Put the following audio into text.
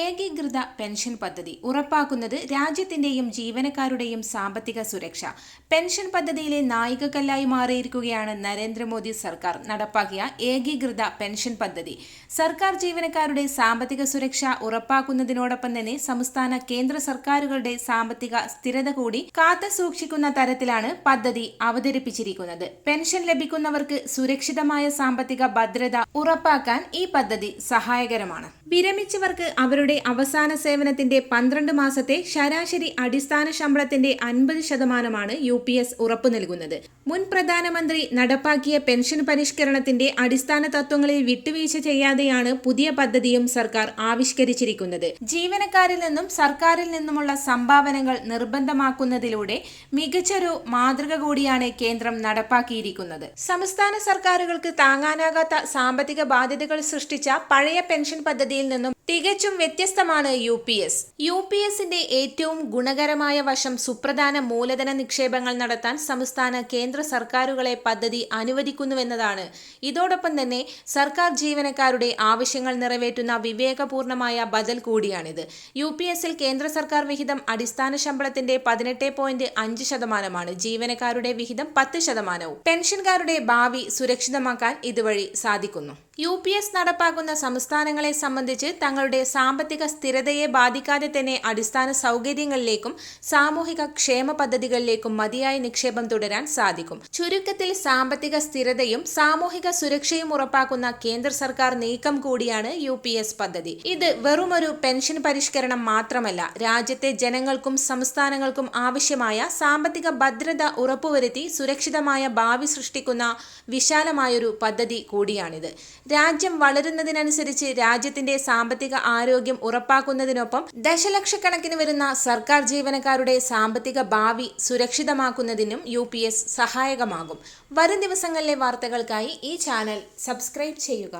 ഏകീകൃത പെൻഷൻ പദ്ധതി ഉറപ്പാക്കുന്നത് രാജ്യത്തിന്റെയും ജീവനക്കാരുടെയും സാമ്പത്തിക സുരക്ഷ. പെൻഷൻ പദ്ധതിയിലെ നായികക്കല്ലായി മാറിയിരിക്കുകയാണ് നരേന്ദ്രമോദി സർക്കാർ. നടപ്പാക്കിയ ഏകീകൃത പെൻഷൻ പദ്ധതി സർക്കാർ ജീവനക്കാരുടെ സാമ്പത്തിക സുരക്ഷ ഉറപ്പാക്കുന്നതിനോടൊപ്പം തന്നെ സംസ്ഥാന കേന്ദ്ര സർക്കാരുകളുടെ സാമ്പത്തിക സ്ഥിരത കൂടി കാത്തുസൂക്ഷിക്കുന്ന തരത്തിലാണ് പദ്ധതി അവതരിപ്പിച്ചിരിക്കുന്നത്. പെൻഷൻ ലഭിക്കുന്നവർക്ക് സുരക്ഷിതമായ സാമ്പത്തിക ഭദ്രത ഉറപ്പാക്കാൻ ഈ പദ്ധതി സഹായകരമാണ്. വിരമിച്ചവർക്ക് അവരുടെ അവസാന സേവനത്തിന്റെ പന്ത്രണ്ട് മാസത്തെ ശരാശരി അടിസ്ഥാന ശമ്പളത്തിന്റെ അൻപത് ശതമാനമാണ് യു പി എസ് ഉറപ്പു നൽകുന്നത്. മുൻ പ്രധാനമന്ത്രി നടപ്പാക്കിയ പെൻഷൻ പരിഷ്കരണത്തിന്റെ അടിസ്ഥാന തത്വങ്ങളിൽ വിട്ടുവീഴ്ച ചെയ്യാതെയാണ് പുതിയ പദ്ധതിയും സർക്കാർ ആവിഷ്കരിച്ചിരിക്കുന്നത്. ജീവനക്കാരിൽ നിന്നും സർക്കാരിൽ നിന്നുമുള്ള സംഭാവനകൾ നിർബന്ധമാക്കുന്നതിലൂടെ മികച്ചൊരു മാതൃക കൂടിയാണ് കേന്ദ്രം നടപ്പാക്കിയിരിക്കുന്നത്. സംസ്ഥാന സർക്കാരുകൾക്ക് താങ്ങാനാകാത്ത സാമ്പത്തിക ബാധ്യതകൾ സൃഷ്ടിച്ച പഴയ പെൻഷൻ പദ്ധതിയിൽ നിന്നും തികച്ചും വ്യത്യസ്തമാണ് U P S. U P എസിന്റെ ഏറ്റവും ഗുണകരമായ വശം സുപ്രധാന മൂലധന നിക്ഷേപങ്ങൾ നടത്താൻ സംസ്ഥാന കേന്ദ്ര സർക്കാരുകളെ പദ്ധതി അനുവദിക്കുന്നുവെന്നതാണ്. ഇതോടൊപ്പം തന്നെ സർക്കാർ ജീവനക്കാരുടെ ആവശ്യങ്ങൾ നിറവേറ്റുന്ന വിവേകപൂർണമായ ബദൽ കൂടിയാണിത്. യു പി എസിൽ കേന്ദ്ര സർക്കാർ വിഹിതം അടിസ്ഥാന ശമ്പളത്തിന്റെ പതിനെട്ട് പോയിന്റ് അഞ്ച് ശതമാനമാണ്. ജീവനക്കാരുടെ വിഹിതം പത്ത് ശതമാനവും. പെൻഷൻകാരുടെ ഭാവി സുരക്ഷിതമാക്കാൻ ഇതുവഴി സാധിക്കുന്നു. യു പി എസ് നടപ്പാക്കുന്ന സംസ്ഥാനങ്ങളെ സംബന്ധിച്ച് തങ്ങളുടെ സാമ്പത്തിക സ്ഥിരതയെ ബാധിക്കാതെ തന്നെ അടിസ്ഥാന സൗകര്യങ്ങളിലേക്കും സാമൂഹിക ക്ഷേമ പദ്ധതികളിലേക്കും മതിയായ നിക്ഷേപം തുടരാൻ സാധിക്കും. ചുരുക്കത്തിൽ സാമ്പത്തിക സ്ഥിരതയും സാമൂഹിക സുരക്ഷയും ഉറപ്പാക്കുന്ന കേന്ദ്ര സർക്കാർ നീക്കം കൂടിയാണ് യു പദ്ധതി. ഇത് വെറുമൊരു പെൻഷൻ പരിഷ്കരണം മാത്രമല്ല രാജ്യത്തെ ജനങ്ങൾക്കും സംസ്ഥാനങ്ങൾക്കും ആവശ്യമായ സാമ്പത്തിക ഭദ്രത ഉറപ്പുവരുത്തി സുരക്ഷിതമായ ഭാവി സൃഷ്ടിക്കുന്ന വിശാലമായൊരു പദ്ധതി കൂടിയാണിത്. രാജ്യം വളരുന്നതിനനുസരിച്ച് രാജ്യത്തിന്റെ സാമ്പത്തിക ആരോഗ്യം ഉറപ്പാക്കുന്നതിനൊപ്പം ദശലക്ഷക്കണക്കിന് വരുന്ന സർക്കാർ ജീവനക്കാരുടെ സാമ്പത്തിക ഭാവി സുരക്ഷിതമാക്കുന്നതിനും യു സഹായകമാകും. വരും ദിവസങ്ങളിലെ വാർത്തകൾക്കായി ഈ ചാനൽ സബ്സ്ക്രൈബ് ചെയ്യുക.